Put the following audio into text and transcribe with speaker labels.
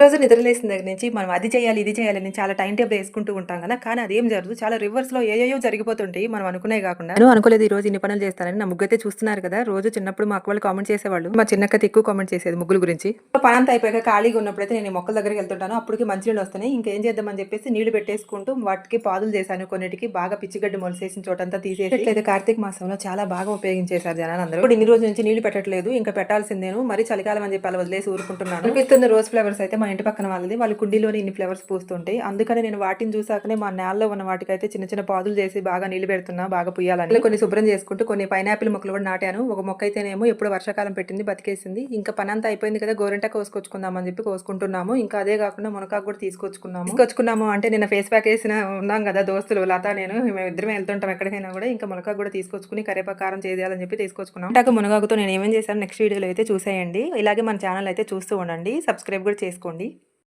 Speaker 1: రోజు నిద్రలేసిన దగ్గర నుంచి మనం అది చేయాలి, ఇది చేయాలని చాలా టైమ్ టేబుల్ యేసుకుంటూ ఉంటాం గదా! కానీ అదేం జరగదు. చాలా రివర్స్‌లో ఏయేయో జరిగిపోతుంటాయి. మనం అనుకునేయి గాకుండా. నేను అనుకోలేదు ఈరోజు ఇన్ని పనులు చేస్తానని. నా ముగ్గయితే చూస్తున్నారు కదా! రోజు చిన్నప్పుడు మా అక్క వాళ్ళు కామెంట్ చేసేవాళ్ళు. మా చిన్నక్కయితే ఎక్కువ కామెంట్ చేసేది ముగ్గుల గురించి. పనంతా అయిపోయాక ఖాళీగా ఉన్నప్పుడైతే నేను ఈ మొక్కల దగ్గరికి వెళ్తుంటాను. అప్పటికి మంచినీళ్ళు వస్తున్నాయి. ఇంకేం చేద్దామని చెప్పేసి నీళ్ళు పెట్టేసుకుంటూ వాటికి పాదులు చేశాను. కొన్నిటికి బాగా పిచ్చిగడ్డి మొలిసేసిన చోటంతా తీసేసి ఇట్లయితే కార్తీక మాసంలో చాలా బాగా ఉపయోగించేశారు జనాలందరూ. ఇప్పుడు ఇన్ని రోజుల నుంచి నీళ్ళు పెట్టట్లేదు. ఇంకా పెట్టాల్సిందేను. మరి చలికాలం అని చెప్పి అలా వదిలేసి ఊరుకుంటున్నాను. రోజ్ ఫ్లవర్స్ అయితే మా ఇంటి పక్కన వాళ్ళది. వాళ్ళ కుండీలోనే ఇన్ని ఫ్లవర్స్ పూస్తుంటాయి. అందుకని నేను వాటిని చూసాకనే మా నేలలో ఉన్న వాటికైతే చిన్న చిన్న పాదులు చేసి బాగా నీళ్ళు పెడుతున్నా బాగా పుయ్యాలని. కొన్ని శుభ్రం చేసుకుంటూ కొన్ని పైనాపిల్ మొక్కలు కూడా నాటాను. ఒక మొక్క అయితేనేమో ఎప్పుడు వర్షాకాలం పెట్టింది బతికేసింది. ఇంకా పనంతా అయిపోయింది కదా గోరింట కోసుకొచ్చుకుందాం అని చెప్పి కోసుకుంటున్నాము. ఇంకా అదే కాకుండా మునకాకు కూడా తీసుకొచ్చుకున్నాము. తీసుకొచ్చుకున్నాము అంటే నిన్న ఫేస్ ప్యాక్ వేసిన ఉన్నాం కదా దోస్తులు లత నేను మేము ఇద్దరం వెళ్తుంటాం ఎక్కడికైనా కూడా ఇంకా మునకాకు కూడా తీసుకొచ్చుకుని కరేపాకు కారం చేయాలని చెప్పి తీసుకొచ్చుకున్నాం. అంటే మునగాకుతో నేను ఏమేం చేశాను నెక్స్ట్ వీడియోలో అయితే చూసేయండి. ఇలాగే మన ఛానల్ అయితే చూస్తూ ఉండండి. సబ్స్క్రైబ్ కూడా చేసుకోండి